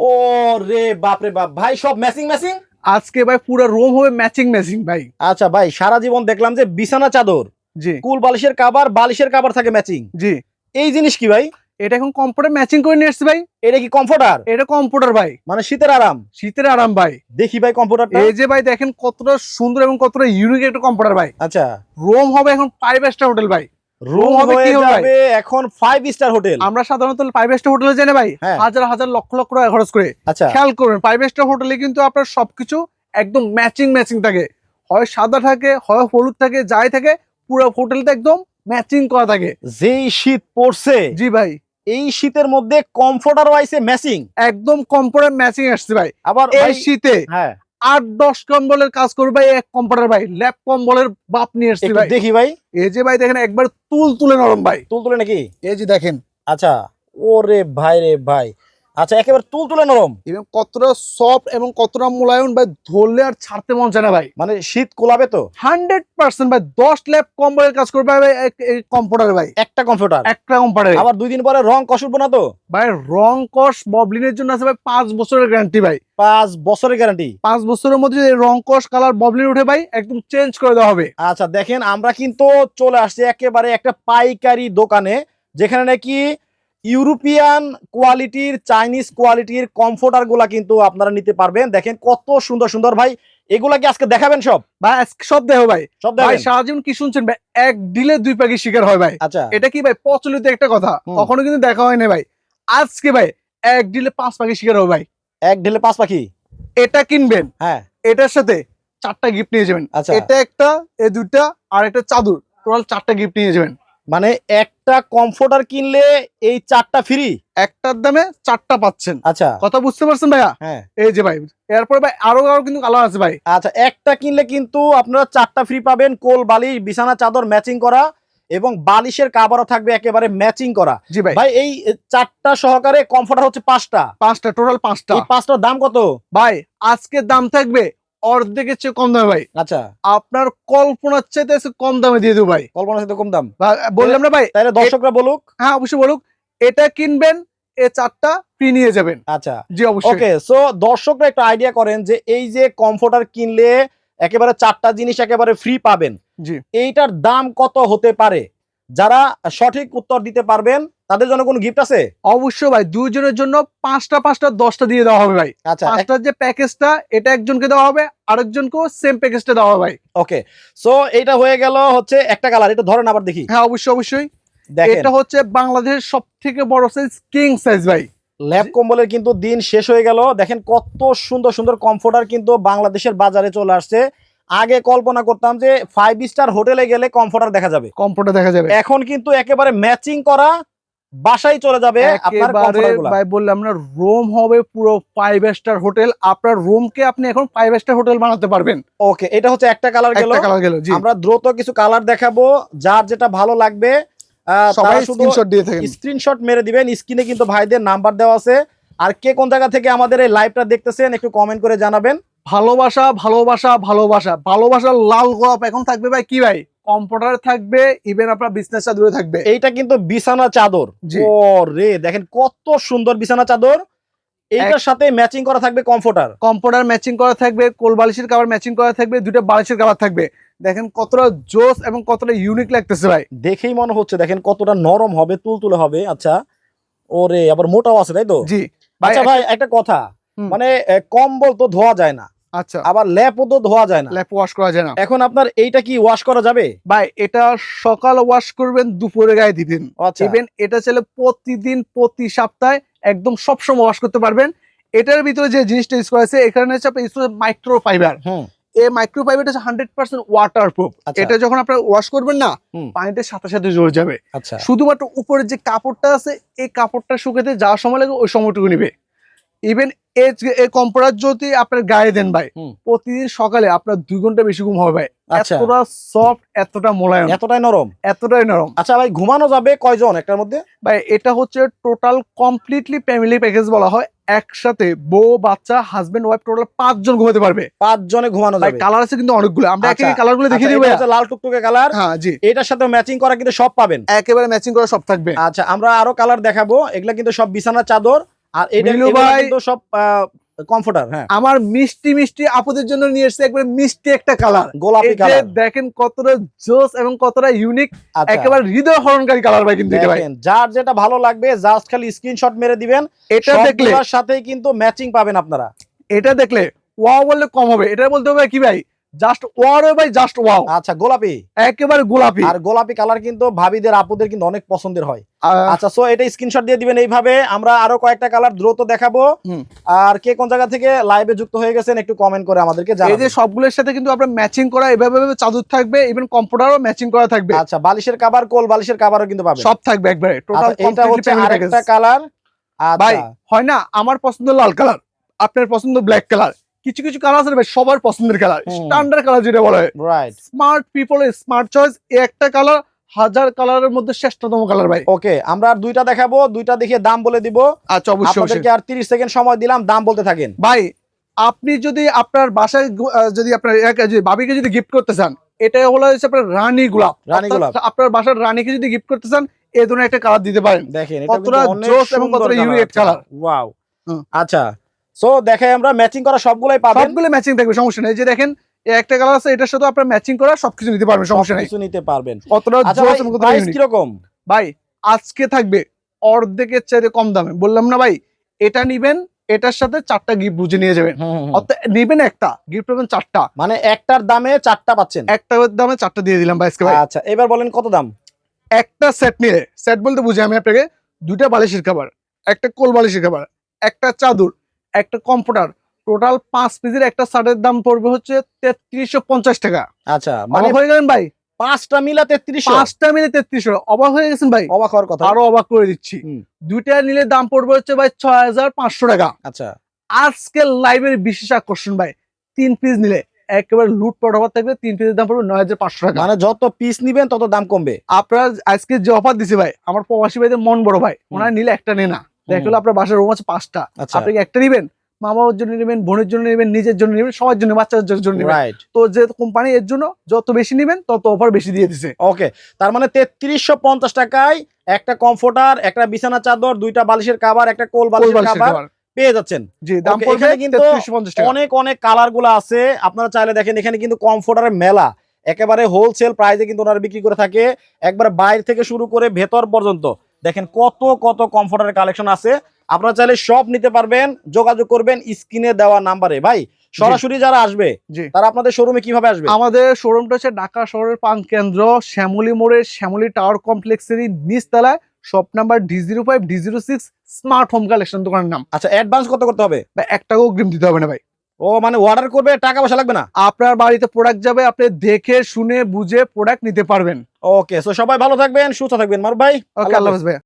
ও রে বাপ। রে বাপ ভাই সব ম্যাচিং ম্যাচিং আজকে ভাই পুরো রুম হবে ম্যাচিং ম্যাচিং ভাই। আচ্ছা ভাই সারা জীবন দেখলাম যে বিছানা চাদর জি। কুল বালিশের কাবার বালিশের কাবার থাকে ম্যাচিং জি। এই জিনিস কি ভাই? এটা এখন কম্পিউটার ম্যাচিং করে নিয়ে এসছে ভাই। এটা কি কমফোর্টার এটা কম্পিউটার ভাই। মানে শীতের আরাম। শীতের আরাম ভাই। দেখি ভাই কম্পিউটারটা এই যে ভাই দেখেন কতটা সুন্দর এবং কতটা ইউনিক একটা কম্পিউটার ভাই। আচ্ছা। রুম হবে এখন ফাইভ স্টার হোটেল ভাই। রুম হয়ে? যাবে এখন ফাইভ স্টার হোটেল। আমরা সাধারণত ফাইভ স্টার হোটেলে জানি ভাই হ্যাঁ। হাজার হাজার লক্ষ লক্ষ টাকা খরচ করে। আচ্ছা। খেয়াল করবেন ফাইভ স্টার হোটেলে কিন্তু আপনার সবকিছু একদম ম্যাচিং ম্যাচিং থাকে। হয় সাদা থাকে হয় হলুদ থাকে যাই থাকে পুরো হোটেলটা একদম ম্যাচিং করা থাকে। যেই শীত পড়ছে জি ভাই। এই শীতের মধ্যে কমফোর্টার ওয়াইসে ম্যাচিং একদম কম্পিউটার ম্যাচিং আসছে ভাই। আবার এই শীতে হ্যাঁ। আট দশ কম্বলের কাজ করবে ভাই এক কম্পিউটার ভাই। ল্যাপ কম্বলের বাপ নিয়ে এসছি ভাই। দেখি ভাই। এই যে ভাই দেখেন একবার তুল তুলে নরম ভাই। তুল তুলে নাকি? এই যে দেখেন। আচ্ছা। ওরে ভাই রে ভাই। আচ্ছা একেবারে তুল তুলে নরম। এবং কতটা সফট এবং কতটা মোলায়ম ভাই ধরলে আর ছাড়তে মন চায় না ভাই। মানে শীত কোলাবে তো? হান্ড্রেড পার্সেন্ট ভাই দশ ল্যাপ কম্বলের কাজ করবে ভাই কম্পিউটার ভাই। একটা কম্পিউটার একটা কম্পিউটার আবার দুই দিন পরে রং কষ উঠবো না তো? ভাই রং কস ববলিনের জন্য আছে ভাই পাঁচ বছরের গ্যারান্টি ভাই। পাঁচ বছরের গ্যারান্টি পাঁচ বছরের মধ্যে যদি রং কস কালার ববলিন উঠে ভাই একদম চেঞ্জ করে দেওয়া হবে। আচ্ছা দেখেন আমরা কিন্তু চলে আসছি একেবারে একটা পাইকারি দোকানে যেখানে নাকি ইউরোপিয়ান কোয়ালিটির চাইনিজ কোয়ালিটির কমফোর্টারগুলা কিন্তু আপনারা নিতে পারবেন। দেখেন কত সুন্দর সুন্দর ভাই। এগুলা কি আজকে দেখাবেন সব? ভাই সব দেখো ভাই। সব ভাই দেখাবেন? সারা জীবন কি শুনছেন ভাই? এক ডিলে দুই পাখি শিকার হয় ভাই। আচ্ছা। এটা কি ভাই প্রচলিত একটা কথা। কখনো কিন্তু দেখা হয় না ভাই। আজকে ভাই এক ডিলে পাঁচ পাখি শিকার হবে ভাই। এক ঢেলে পাঁচ পাখি? এটা কিনবেন। হ্যাঁ। এটার সাথে চারটা গিফট নিয়ে যাবেন। আচ্ছা। এটা একটা এ দুইটা আর একটা চাদর। টোটাল চারটা গিফট নিয়ে যাবেন। মানে একটা কমফোর্টার কিনলে এই চারটা ফ্রি একটার দামে চারটা পাচ্ছেন। আচ্ছা। কথা বুঝতে পারছেন ভাইয়া? হ্যাঁ। এই যে ভাই এরপরে ভাই আরও আরও কিন্তু কালার আছে ভাই। আচ্ছা একটা কিনলে কিন্তু আপনারা চারটা ফ্রি পাবেন কোল বালিশ বিছানা চাদর ম্যাচিং করা এবং বালিশের কাবারও থাকবে একেবারে ম্যাচিং করা। জি ভাই। ভাই এই চারটা সহকারে কমফোর্টার হচ্ছে পাঁচটা। পাঁচটা টোটাল পাঁচটা। এই পাঁচটার দাম কত? ভাই আজকের দাম থাকবে অর্ধেকের চেয়ে কম দামে ভাই। আচ্ছা। আপনার কল্পনার চাইতে কম দামে দিয়ে দেবো ভাই। কল্পনার সাথে কম দাম? বললাম না ভাই তাহলে দর্শকরা বলুক। হ্যাঁ অবশ্যই বলুক। এটা কিনবেন এ চারটা ফ্রি নিয়ে যাবেন। আচ্ছা। জি অবশ্যই। ওকে সো দর্শকরা একটা আইডিয়া করেন যে এই যে কমফোর্টার কিনলে একেবারে চারটা জিনিস একেবারে ফ্রি পাবেন। জি। এইটার দাম কত হতে পারে? যারা সঠিক উত্তর দিতে পারবেন তাদের জন্য কোনো গিফট আছে? অবশ্যই ভাই দুইজনের জন্য পাঁচটা পাঁচটা দশটা দিয়ে দেওয়া হবে ভাই। আচ্ছা পাঁচটার যে প্যাকেজটা এটা একজনকে দেওয়া হবে আরেকজনকেও সেম প্যাকেজটা দেওয়া হবে ভাই। ওকে সো এইটা হয়ে গেল হচ্ছে একটা কালার এটা ধরেন আবার দেখি। হ্যাঁ অবশ্যই অবশ্যই। এটা হচ্ছে বাংলাদেশের সব থেকে বড় সাইজ কিং সাইজ ভাই। ল্যাব কম্বলের কিন্তু দিন শেষ হয়ে গেল। দেখেন কত সুন্দর সুন্দর কমফোর্টার কিন্তু বাংলাদেশের বাজারে চলে আসছে। আগে কল্পনা করতাম যে ফাইভ স্টার হোটেলে গেলে কমফোর্টার দেখা যাবে। কমফোর্টার দেখা যাবে। এখন কিন্তু একেবারে ম্যাচিং করা বাসায় চলে যাবে ভাই বললাম না রুম হবে পুরো ফাইভ স্টার হোটেল আপনার রুমকে আপনি এখন ফাইভ স্টার হোটেল বানাতে পারবেন। ওকে এটা হচ্ছে একটা কালার গেল। কালার গেল আমরা দ্রুত কিছু কালার দেখাবো যার যেটা ভালো লাগবে সবাই স্ক্রিনশট দিয়ে থাকেন। স্ক্রিনশট মেরে দিবেন। স্ক্রিনে কিন্তু ভাইদের নাম্বার দেওয়া আছে। আর কে কোন জায়গা থেকে আমাদের এই লাইভটা দেখতেছেন একটু কমেন্ট করে জানাবেন। ভালোবাসা ভালোবাসা ভালোবাসা। ভালোবাসার লাল গোলাপ এখন থাকবে ভাই কি ভাই? কম্পিউটার থাকবে ইভেন আপনার বিজনেসটা দূরে থাকবে। এইটা কিন্তু বিছানা চাদর। জি। ও রে দেখেন কত সুন্দর বিছানা চাদর। এইটার সাথে ম্যাচিং করা থাকবে কমফোর্টার কম্পিউটার ম্যাচিং করা থাকবে কোল বালিশের কাভার ম্যাচিং করা থাকবে দুটো বালিশের কাভার থাকবে। দেখেন কতটা জোস এবং কতটা ইউনিক লাগতেছে ভাই। দেখেই মনে হচ্ছে দেখেন কতটা নরম হবে তুলতুলে হবে। আচ্ছা ওরে আবার মোটাও আছে তাই তো? জি। ভাই আচ্ছা ভাই একটা কথা। মানে কম্বল তো ধোয়া যায় না। আচ্ছা। আবার ল্যাপও তো ধোয়া যায় না। ল্যাপ ওয়াশ করা যায় না। এখন আপনার এইটা কি ওয়াশ করা যাবে? ভাই এটা সকাল ওয়াশ করবেন দুপুরে গায়ে দিবেন আচ্ছা। ইভেন এটা চাইলে প্রতিদিন প্রতি সপ্তাহে একদম সবসময় ওয়াশ করতে পারবেন। এটার ভিতরে যে জিনিসটা ইউজ করা হয়েছে এখানে হচ্ছে আপনার ইউজ মাইক্রো ফাইবার হুম। এই মাইক্রো ফাইবারটা হচ্ছে হান্ড্রেড পার্সেন্ট ওয়াটার প্রুফ আচ্ছা। এটা যখন আপনার ওয়াশ করবেন না। পানিতে সাথে সাথে জড়ে যাবে। আচ্ছা। শুধুমাত্র উপরের যে কাপড়টা আছে এই কাপড়টা শুকাতে যাওয়ার সময় লাগে ওই সময়টুকু নিবে। ইভেন এই কম্পিউটার যদি আপনার গায়ে দেন ভাই প্রতিদিন সকালে আপনার দুই ঘণ্টা বেশি ঘুম হবে ভাই। আচ্ছা। এতটা সফট এতটা মোলায়ম। এতটাই নরম? এতটাই নরম। আচ্ছা ভাই ঘুমানো যাবে কয়জন একটার মধ্যে? ভাই এটা হচ্ছে টোটাল কমপ্লিটলি ফ্যামিলি প্যাকেজ বলা হয়। একসাথে বউ বাচ্চা হাজবেন্ড ওয়াইফ টোটাল পাঁচজন ঘুমাতে পারবে। পাঁচ জনে ঘুমানো যাবে। কালার আছে কিন্তু অনেকগুলো। আমরা আচ্ছা, একে কালারগুলো আচ্ছা, দেখিয়ে ভাইয়া। হচ্ছে লাল টুকটুকে কালার হ্যাঁ জি। এটার সাথে ম্যাচিং করা কিন্তু সব পাবেন। একেবারে ম্যাচিং করা সব থাকবে। আচ্ছা আমরা আরও কালার দেখাবো। এগুলা কিন্তু সব বিছানার চাদর। আর এটা কিন্তু সব কমফোর্টার হ্যাঁ। আমার মিষ্টি মিষ্টি আপুদের জন্য নিয়ে এসেছে একবারে মিষ্টি একটা কালার গোলাপি কালার দেখেন কতটা জোস এবং কতটা ইউনিক আচ্ছা। একেবারে হৃদয় হরণকারী কালার ভাই কিন্তু ভাই। দেখেন যার যেটা ভালো লাগবে জাস্ট খালি স্ক্রিনশট মেরে দিবেন। এটা দেখলে সাথেই কিন্তু ম্যাচিং পাবেন আপনারা। এটা দেখলে ওয়াও বললে কম হবে। এটা বলতে হবে কি ভাই? জাস্ট ওয়াও ভাই জাস্ট ওয়াও আচ্ছা গোলাপি। একেবারে গোলাপি। আর গোলাপি কালার কিন্তু ভাবিদের আপুদের কিন্তু অনেক পছন্দের হয়। আচ্ছা সো এটা স্ক্রিনশট দিয়ে দিবেন এইভাবে। আমরা আরও কয়েকটা কালার দ্রুত দেখাবো। আর কে কোন জায়গা থেকে লাইভে যুক্ত হয়ে গেছেন একটু কমেন্ট করে আমাদেরকে এই যে জানাবেন সবগুলোর সাথে কিন্তু আপনার ম্যাচিং করা এভাবে চাদর থাকবে ইভেন কম্পিউটারও ম্যাচিং করা থাকবে। আচ্ছা বালিশের কাবার কোল বালিশের কাবারও কিন্তু পাবেন। সব থাকবে একবারে। টোটাল আচ্ছা, এইটা হচ্ছে আরেকটা কালার ভাই হয় না আমার পছন্দ লাল কালার আপনার পছন্দ ব্ল্যাক কালার কিছু কিছু কালার আছে ভাই সবার পছন্দের কালার স্ট্যান্ডার্ড কালার যেটা বলা হয় right smart people smart choice একটা কালার হাজার কালারের মধ্যে শ্রেষ্ঠতম কালার ভাই ওকে আমরা আর দুইটা দেখাবো দুইটা দেখিয়ে দাম বলে দিব আচ্ছা অবশ্যই আপনাদেরকে আর 30 সেকেন্ড সময় দিলাম দাম বলতে থাকেন ভাই আপনি যদি আপনার বাসায় যদি আপনার বাবিকে যদি গিফট করতে চান এটা হলো হচ্ছে আপনার রানী গোলাপ রানী গোলাপ। আপনার বাসার রানীকে যদি গিফট করতে চান এই ধরনের একটা কালার দিতে পারেন দেখেন এটা কতটা জোস এবং কতটা আছে। colour। Wow. হুম। আচ্ছা সো দেখাই আমরা ম্যাচিং করা সবগুলাই পাবেন। সবগুলো ম্যাচিং থাকবে সমস্যা নেই। যে দেখেন একটা কালার আছে এটার সাথে আপনার ম্যাচিং করা সবকিছু নিতে পারবেন সমস্যা নেই। কিছু নিতে পারবেন। কতটা আচ্ছা প্রাইস unique। কীরকম? ভাই আজকে থাকবে অর্ধেকের চাইতে কম দামে। বললাম না ভাই এটা নিবেন এটার সাথে চারটা গিফট বুঝে নিয়ে যাবেন। নিবেন একটা গিফট পাবেন চারটা। মানে একটার দামে চারটা পাচ্ছেন? একটা দামে চারটা দিয়ে দিলাম ভাই ভাই। আচ্ছা এবার বলেন কত দাম? একটা সেট নিলে সেট বলতে বুঝি আমি আপনাকে দুইটা বালিশের খাবার একটা কোল বালিশের খাবার একটা চাদর একটা কম্পিউটার। টোটাল পাঁচ পিসের একটা শার্টের দাম পড়বে হচ্ছে তেত্রিশশো পঞ্চাশ টাকা। আচ্ছা মানে হয়ে গেলেন ভাই? পাঁচটা মিলা তেত্রিশশো? পাঁচটা মিলে তেত্রিশশো। অবাক হয়ে গেছেন ভাই? অবাক হওয়ার কথা। আরও অবাক করে দিচ্ছি। দুইটা নিলে দাম পড়বে হচ্ছে ভাই ছয় হাজার পাঁচশো টাকা। আচ্ছা। আজকের লাইভের বিশেষ আকর্ষণ ভাই তিন পিস নিলে একেবারে লুট পটাবার থাকবে তিন পিসের দাম পড়বে নয় হাজার পাঁচশো টাকা। মানে যত পিস নিবেন তত দাম কমবে। আপনার আজকে যে অফার দিছে ভাই আমার প্রবাসী ভাইদের মন বড় ভাই ওনারা নিলে একটা নে না। দেখা গেলো আপনার বাসার রুম আছে পাঁচটা। আচ্ছা। আপনি একটা নিবেন মা বাবার জন্য নেবেন বোনের জন্য নেবেন নিজের জন্য নেবেন সবার জন্য বাচ্চাদের জন্য নেবেন। তো যে কোম্পানি এর জন্য যত বেশি নেবেন তত অফার বেশি দিয়ে দিছে। ওকে তার মানে তেত্রিশশো পঞ্চাশ টাকায় একটা কমফোর্টার একটা বিছানা চাদর দুইটা বালিশের কাবার একটা কোল বালিশের কাবার পেয়ে যাচ্ছেন। জি দাম এখানে কিন্তু অনেক অনেক কালারগুলো আছে। আপনারা চাইলে দেখেন এখানে কিন্তু কমফোর্টারের মেলা। একেবারে হোলসেল প্রাইসে কিন্তু ওনারা বিক্রি করে থাকে। একবার বাইরে থেকে শুরু করে ভেতর পর্যন্ত। দেখেন কত কত কমফোর্টারের কালেকশন আছে। আপনারা চাইলে সব নিতে পারবেন যোগাযোগ করবেন স্ক্রিনে দেওয়া নাম্বারে। ভাই সরাসরি যারা আসবে তারা আপনাদের শোরুমে কীভাবে আসবে? আমাদের শোরুমটা হচ্ছে ঢাকা শহরের পান কেন্দ্র শ্যামলী মোড়ের শ্যামলী টাওয়ার কমপ্লেক্সেরই নিচতলায় shop number D zero five D zero six smart home collection দোকানের নাম। আচ্ছা অ্যাডভান্স কত করতে হবে? বা এক টাকাও অগ্রিম দিতে হবে না ভাই। ও মানে অর্ডার করবে টাকা পয়সা লাগবে না? আপনার বাড়িতে প্রোডাক্ট যাবে আপনি দেখে শুনে বুঝে প্রোডাক্ট নিতে পারবেন। ওকে সো সবাই ভালো থাকবেন সুস্থ থাকবেন। মারুফ ভাই ওকে আল্লাহ হাফেজ। ভাইয়া।